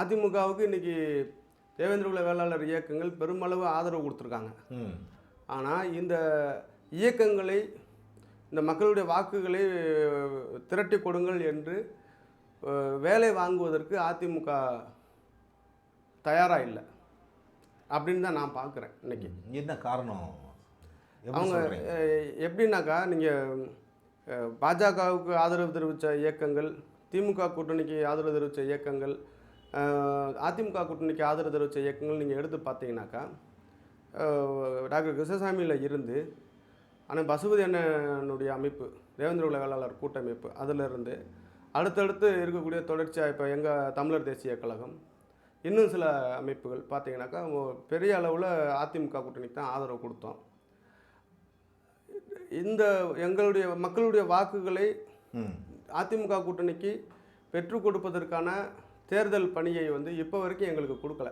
அதிமுகவுக்கு இன்னைக்கு தேவேந்திர குல வேளாளர் இயக்கங்கள் பெருமளவு ஆதரவு கொடுத்துருக்காங்க. ஆனால் இந்த இயக்கங்களை இந்த மக்களுடைய வாக்குகளை திரட்டி கொடுங்கள் என்று வேலை வாங்குவதற்கு அதிமுக தயாராக இல்லை. அப்படின்னு தான் நான் பார்க்குறேன் இன்னைக்கு. என்ன காரணம்? அவங்க எப்படின்னாக்கா நீங்கள் பாஜகவுக்கு ஆதரவு தெரிவித்த இயக்கங்கள் திமுக கூட்டணிக்கு ஆதரவு தெரிவித்த இயக்கங்கள் அதிமுக கூட்டணிக்கு ஆதரவு தெரிவித்த இயக்கங்கள் நீங்கள் எடுத்து பார்த்தீங்கன்னாக்கா டாக்டர் கிருஷ்ணசாமியில் இருந்து ஆனால் பசுபதி அண்ணனுடைய அமைப்பு தேவேந்திர குல வேளாளர் கூட்டமைப்பு அதிலிருந்து அடுத்தடுத்து இருக்கக்கூடிய தொடர்ச்சியாக இப்போ எங்கள் தமிழர் தேசிய கழகம் இன்னும் சில அமைப்புகள் பார்த்தீங்கன்னாக்கா பெரிய அளவில் அதிமுக கூட்டணிக்கு தான் ஆதரவு கொடுத்தோம். இந்த எங்களுடைய மக்களுடைய வாக்குகளை அதிமுக கூட்டணிக்கு பெற்றுக் கொடுப்பதற்கான தேர்தல் பணியை வந்து இப்போ வரைக்கும் எங்களுக்கு கொடுக்கல.